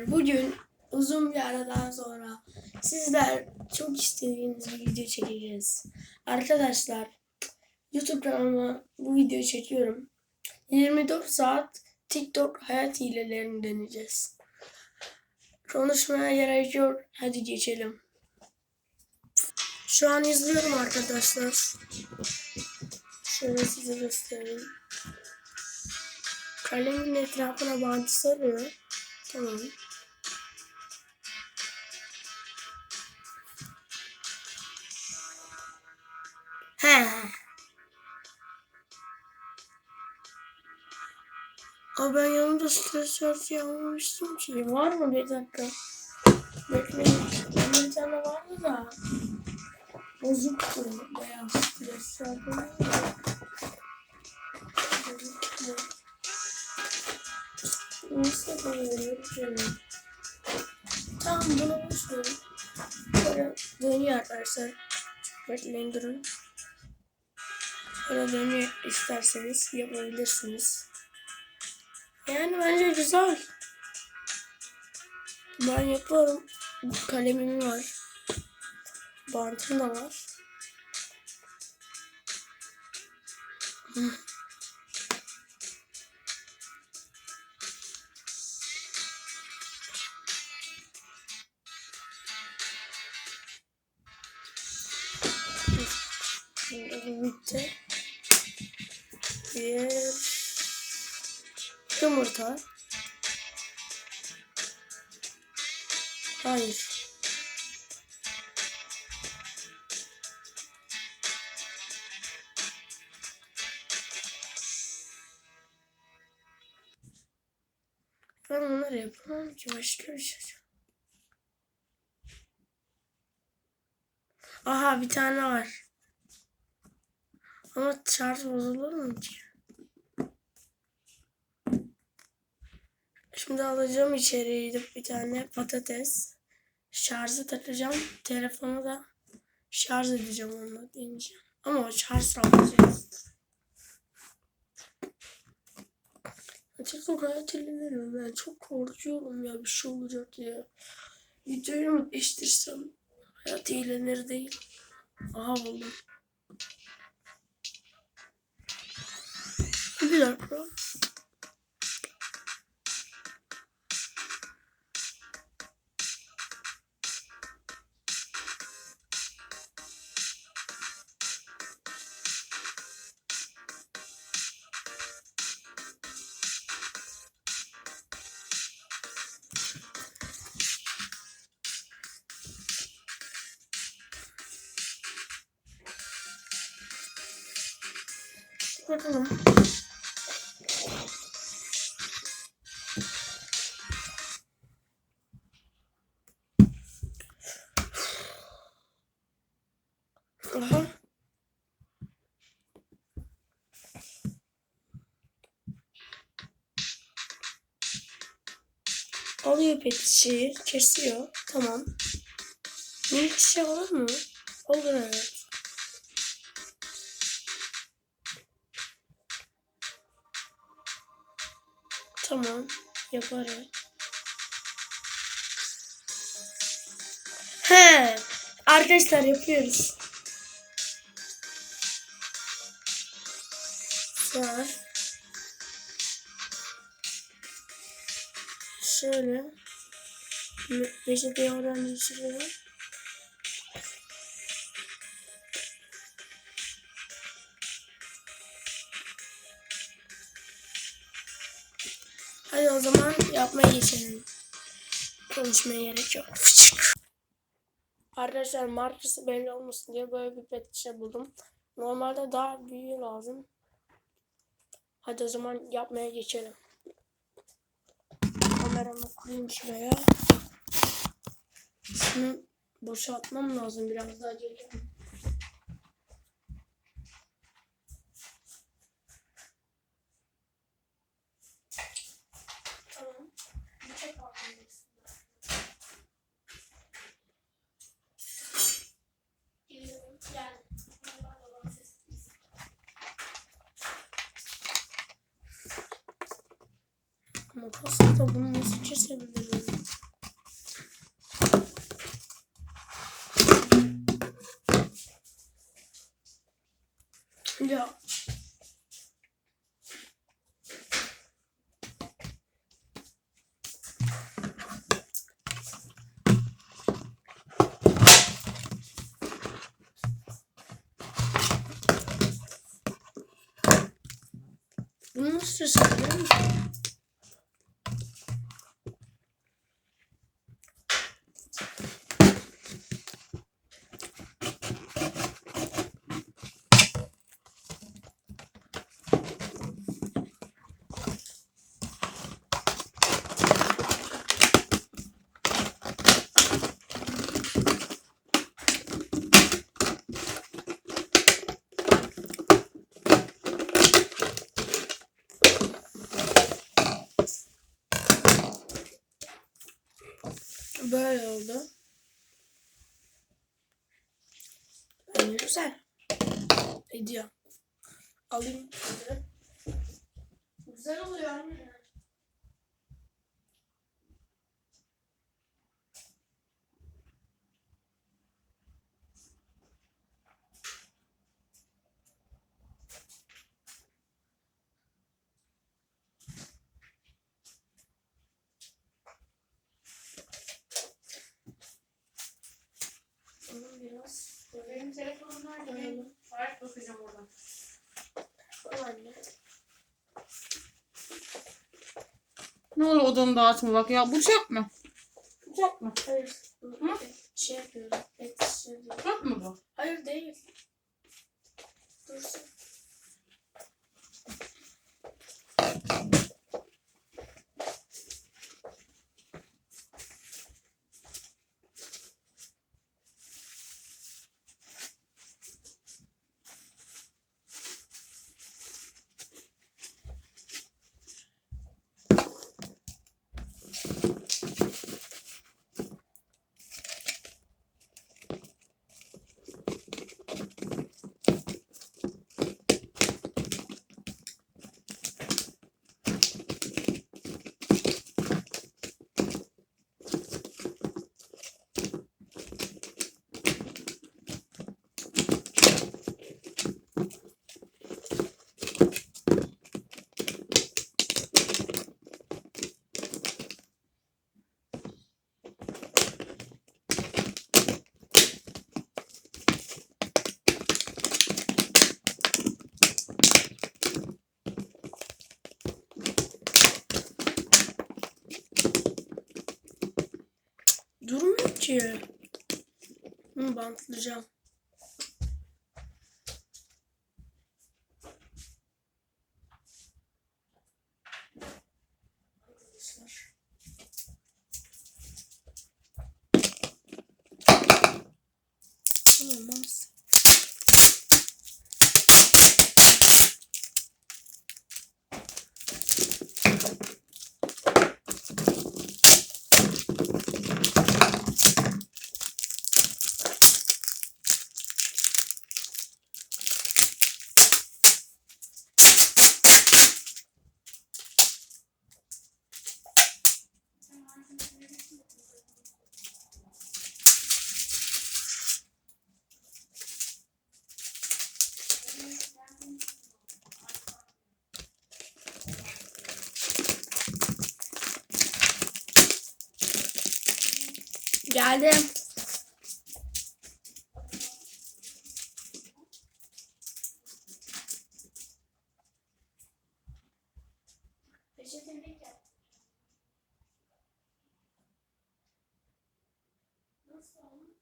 arkadaşlar. Bugün uzun bir aradan sonra sizler çok istediğiniz bir video çekeceğiz. Arkadaşlar YouTube kanalıma bu videoyu çekiyorum. 24 saat TikTok hayat hilelerini deneyeceğiz. Konuşmaya gerek yok. Hadi geçelim. Şu an izliyorum arkadaşlar. Şöyle size göstereyim. Kalemin etrafına bantı sarıyor. Tamam. He. Aa ben yanımda stres şarjı almamıştım ki. Var mı bir dakika? Bekleyin. Benim bir tane vardı da. Bozuktu. Bayağı stres. Bozuktu. Nasıl böyle canım? Tamam bunu boş verin. Böyle dönüyor arkadaşlar. Bekleyin durun. Dönüyor isterseniz yapabilirsiniz. Yani bence güzel. Ben yaparım. Kalemim var. Bantım da var. Yumurta. Hayır. Ben onları yapamam ki başka bir şey. Aha bir tane var. Ama şarj bozulur mu ki? Şimdi alacağım içeriye gidip bir tane patates. Şarjı takacağım. Telefonu da şarj edeceğim onunla deyince. Ama o şarj sağlayacak. TikTok hayat ellerim ben çok korkuyorum ya bir şey olacak diye. Videoyu mu değiştirsem hayat hileleri değil. Aha buldum. Bir dakika. Bakalım. Aha. Alıyor pet şişeyi, kesiyor. Tamam. Minik şişe olur mu? Olur evet. Tamam. Yaparım. He. Arkadaşlar yapıyoruz. Var. Şöyle. Peçeteyi oradan geçiriyorum. Hadi o zaman yapmaya geçelim. Konuşmaya gerek yok. Arkadaşlar markası belli olmasın diye böyle bir pet şişe buldum. Normalde daha büyüğü lazım. Hadi o zaman yapmaya geçelim. Kameramı koyayım şuraya. Şunu boşaltmam lazım biraz daha geliyorum. Makasla da bunu nasıl kesebilirim? Ya. Bunu nasıl kesebilirim? Böyle oldu. Yani güzel. Ediyor. Alayım. Güzel oluyor Ne olur odanı dağıtma bak ya. Bıçak mı? Bıçak mı? Hayır. Hı? Şey yapıyorum. Et şey diyorum. Bıçak mı bu? Hayır değil. Dursun. 嗯，是这样。Geldim. Peçetelik yap. Nasıl olmuş?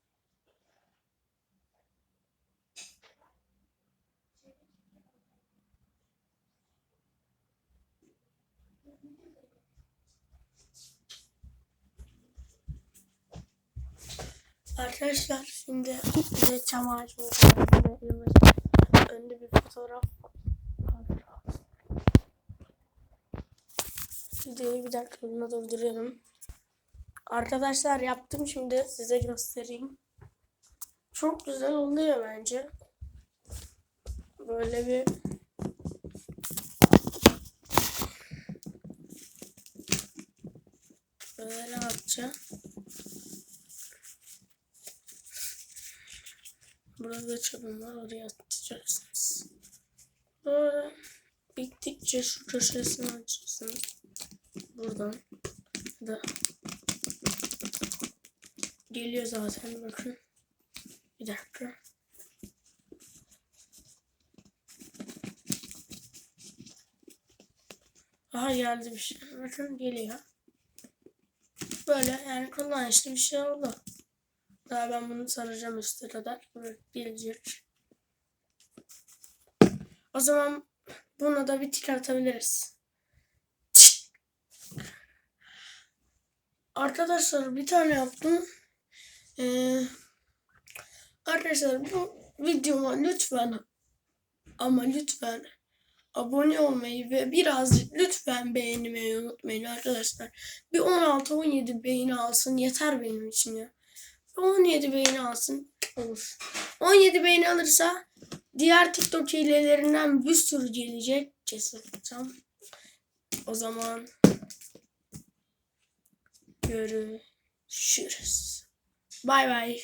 Arkadaşlar şimdi bize çam yılbaşı önünde bir fotoğraf. Videoyu bir dakika buna durduruyorum. Arkadaşlar yaptım şimdi size göstereyim. Çok güzel oluyor bence. Böyle bir böyle yapacağım. Burada çabuk var oraya atacaksınız. Böyle bittikçe şu köşesini açacaksınız. Buradan da geliyor zaten bakın. Bir dakika. Aha geldi bir şey. Bakın geliyor. Böyle yani kullanışlı bir şey oldu. Daha ben bunu saracağım üstüne kadar. Böyle gelecek. O zaman buna da bir tik atabiliriz. Arkadaşlar bir tane yaptım. Ee, arkadaşlar bu videoma lütfen ama lütfen abone olmayı ve birazcık lütfen beğenmeyi unutmayın arkadaşlar. Bir 16-17 beğeni alsın yeter benim için ya. Bir 17 beğeni alsın olur. 17 beğeni alırsa diğer TikTok hilelerinden bir sürü gelecek. Cesur olacağım. O zaman görüşürüz. Bay bay.